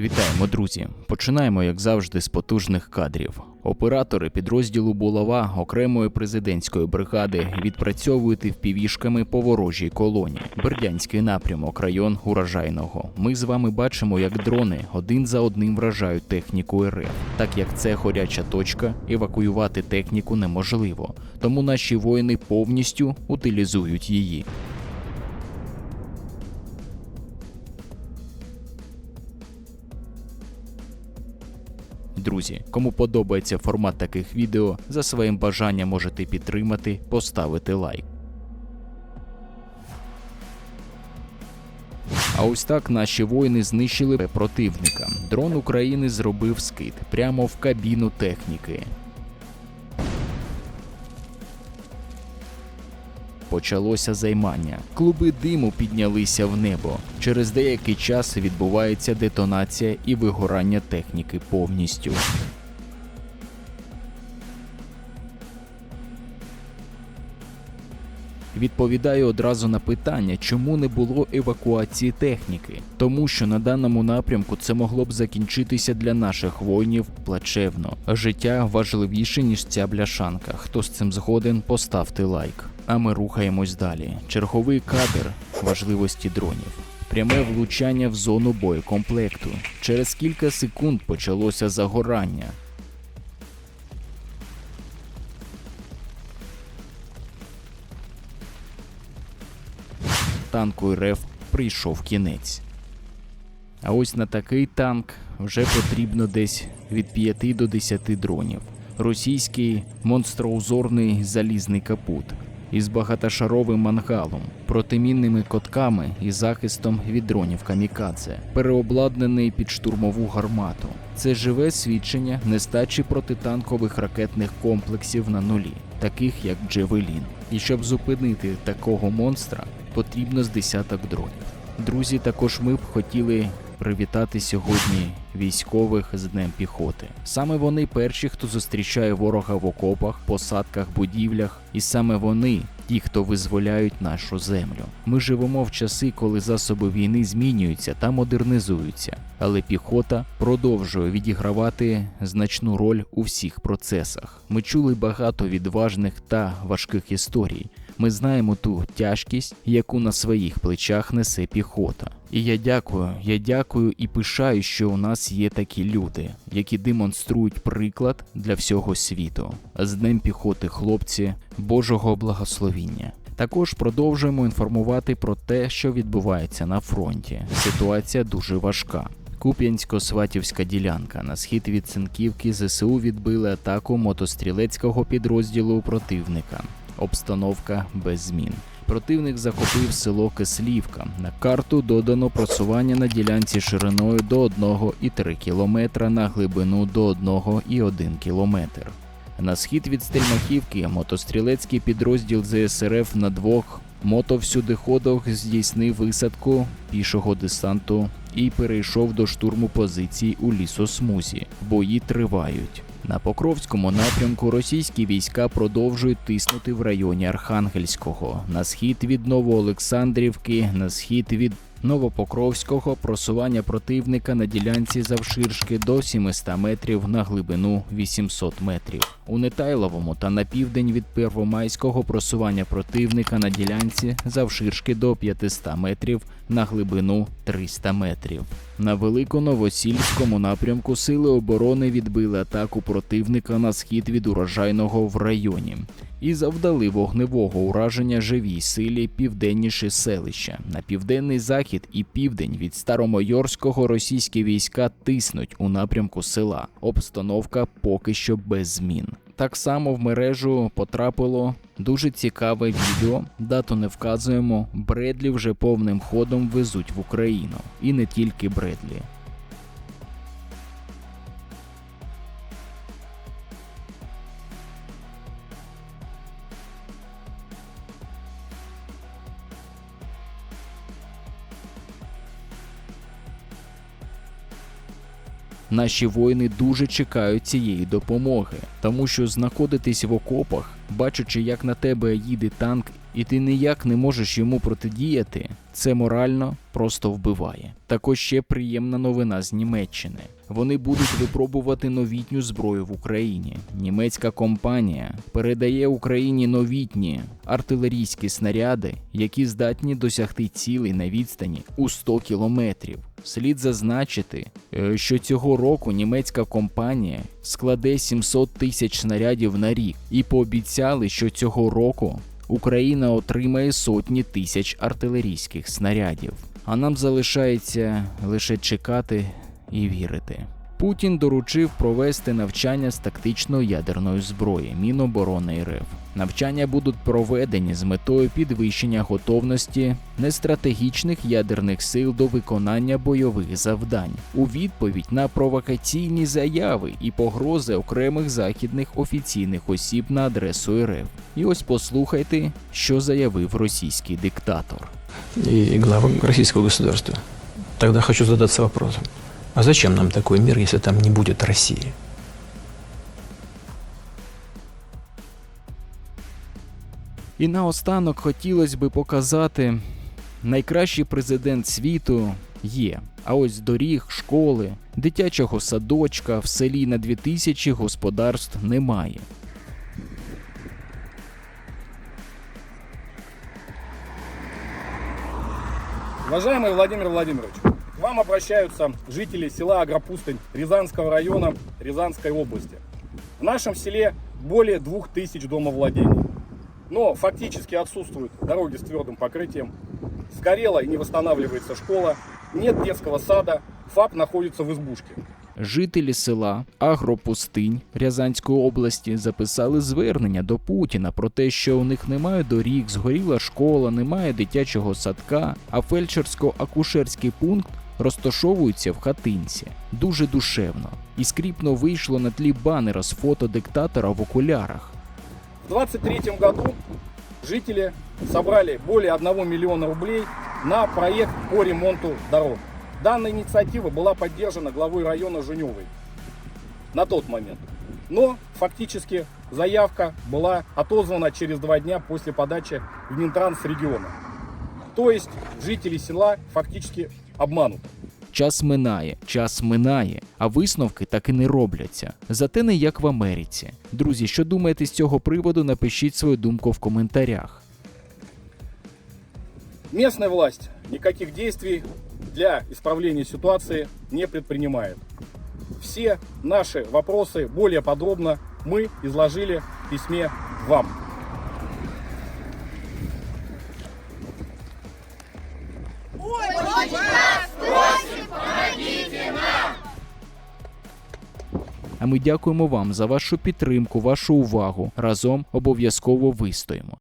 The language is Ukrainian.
Вітаємо, друзі! Починаємо, як завжди, з потужних кадрів. Оператори підрозділу Булава окремої президентської бригади відпрацьовують впівішками по ворожій колоні. Бердянський напрямок, район урожайного. Ми з вами бачимо, як дрони один за одним вражають техніку РФ. Так як це горяча точка, евакуювати техніку неможливо. Тому наші воїни повністю утилізують її. Друзі, кому подобається формат таких відео, за своїм бажанням можете підтримати, поставити лайк. А ось так наші воїни знищили противника. Дрон України зробив скид прямо в кабіну техніки. Почалося займання. Клуби диму піднялися в небо. Через деякий час відбувається детонація і вигорання техніки повністю. Відповідаю одразу на питання, чому не було евакуації техніки, тому що на даному напрямку це могло б закінчитися для наших воїнів плачевно. Життя важливіше ніж ця бляшанка. Хто з цим згоден, поставте лайк. А ми рухаємось далі. Черговий кадр важливості дронів. Пряме влучання в зону боєкомплекту. Через кілька секунд почалося загорання. танку РФ прийшов кінець. А ось на такий танк вже потрібно десь від 5 до 10 дронів. Російський монстроузорний залізний капут із багатошаровим мангалом, протимінними котками і захистом від дронів камікадзе, переобладнаний під штурмову гармату. Це живе свідчення нестачі протитанкових ракетних комплексів на нулі, таких як Джевелін. І щоб зупинити такого монстра, потрібно з десяток дронів. Друзі, також ми б хотіли привітати сьогодні військових з Днем піхоти. Саме вони перші, хто зустрічає ворога в окопах, посадках, будівлях, і саме вони ті, хто визволяють нашу землю. Ми живемо в часи, коли засоби війни змінюються та модернізуються, але піхота продовжує відігравати значну роль у всіх процесах. Ми чули багато відважних та важких історій. Ми знаємо ту тяжкість, яку на своїх плечах несе піхота. І я дякую, я дякую і пишаю, що у нас є такі люди, які демонструють приклад для всього світу. З Днем піхоти, хлопці, Божого благословіння. Також продовжуємо інформувати про те, що відбувається на фронті. Ситуація дуже важка. Куп'янсько-сватівська ділянка на схід від Цинківки ЗСУ відбили атаку мотострілецького підрозділу противника обстановка без змін. Противник захопив село Кислівка. На карту додано просування на ділянці шириною до 1,3 км на глибину до 1,1 км. На схід від Стельмахівки мотострілецький підрозділ ЗСРФ на двох мотовсюдиходах здійснив висадку пішого десанту і перейшов до штурму позицій у лісосмузі. Бої тривають. На Покровському напрямку російські війська продовжують тиснути в районі Архангельського. На схід від Новоолександрівки, на схід від Новопокровського просування противника на ділянці завширшки до 700 метрів на глибину 800 метрів. У Нетайловому та на південь від Первомайського просування противника на ділянці завширшки до 500 метрів на глибину 300 метрів. На великоновосільському напрямку сили оборони відбили атаку противника на схід від урожайного в районі і завдали вогневого ураження живій силі південніше селища. На південний захід і південь від Старомойорського російські війська тиснуть у напрямку села. Обстановка поки що без змін. Так само в мережу потрапило дуже цікаве відео. Дату не вказуємо. Бредлі вже повним ходом везуть в Україну, і не тільки Бредлі. Наші воїни дуже чекають цієї допомоги, тому що знаходитись в окопах, бачачи, як на тебе їде танк, і ти ніяк не можеш йому протидіяти, це морально просто вбиває. Також ще приємна новина з Німеччини. Вони будуть випробувати новітню зброю в Україні. Німецька компанія передає Україні новітні артилерійські снаряди, які здатні досягти цілей на відстані у 100 кілометрів. Слід зазначити, е, що цього року німецька компанія складе 700 тисяч снарядів на рік і пообіцяли, що цього року Україна отримає сотні тисяч артилерійських снарядів. А нам залишається лише чекати і вірити. Путін доручив провести навчання з тактичної ядерної зброї Міноборони РФ. Навчання будуть проведені з метою підвищення готовності нестратегічних ядерних сил до виконання бойових завдань у відповідь на провокаційні заяви і погрози окремих західних офіційних осіб на адресу РФ. І ось послухайте, що заявив російський диктатор. и глава российского государства. Тогда хочу задаться вопросом, а зачем нам такой мир, если там не будет России? І наостанок хотілося би показати, найкращий президент світу є. А ось доріг, школи, дитячого садочка в селі на 2000 господарств немає. Уважаемый Владимир Владимирович, к вам обращаются жители села Агропустынь Рязанского района Рязанской области. В нашем селе более 2000 домовладений. Но фактически отсутствуют дороги с твердым покрытием, сгорела и не восстанавливается школа, нет детского сада, ФАП находится в избушке. Жителі села Агропустинь Рязанської області записали звернення до Путіна про те, що у них немає доріг, згоріла школа, немає дитячого садка, а фельдшерсько-акушерський пункт розташовується в хатинці. Дуже душевно. І скріпно вийшло на тлі банера з фото диктатора в окулярах. В 2023 году жители собрали более 1 миллиона рублей на проект по ремонту дорог. Данная инициатива была поддержана главой района Жуневой на тот момент. Но фактически заявка была отозвана через два дня после подачи в Минтранс региона. То есть жители села фактически обмануты. Час минає, час минає, а висновки так і не робляться. Зате не як в Америці. Друзі, що думаєте з цього приводу? Напишіть свою думку в коментарях. Местная власть никаких действий для исправления ситуации не предпринимает. Все наши вопросы более подробно мы изложили в письме вам. А ми дякуємо вам за вашу підтримку, вашу увагу. Разом обов'язково вистоїмо.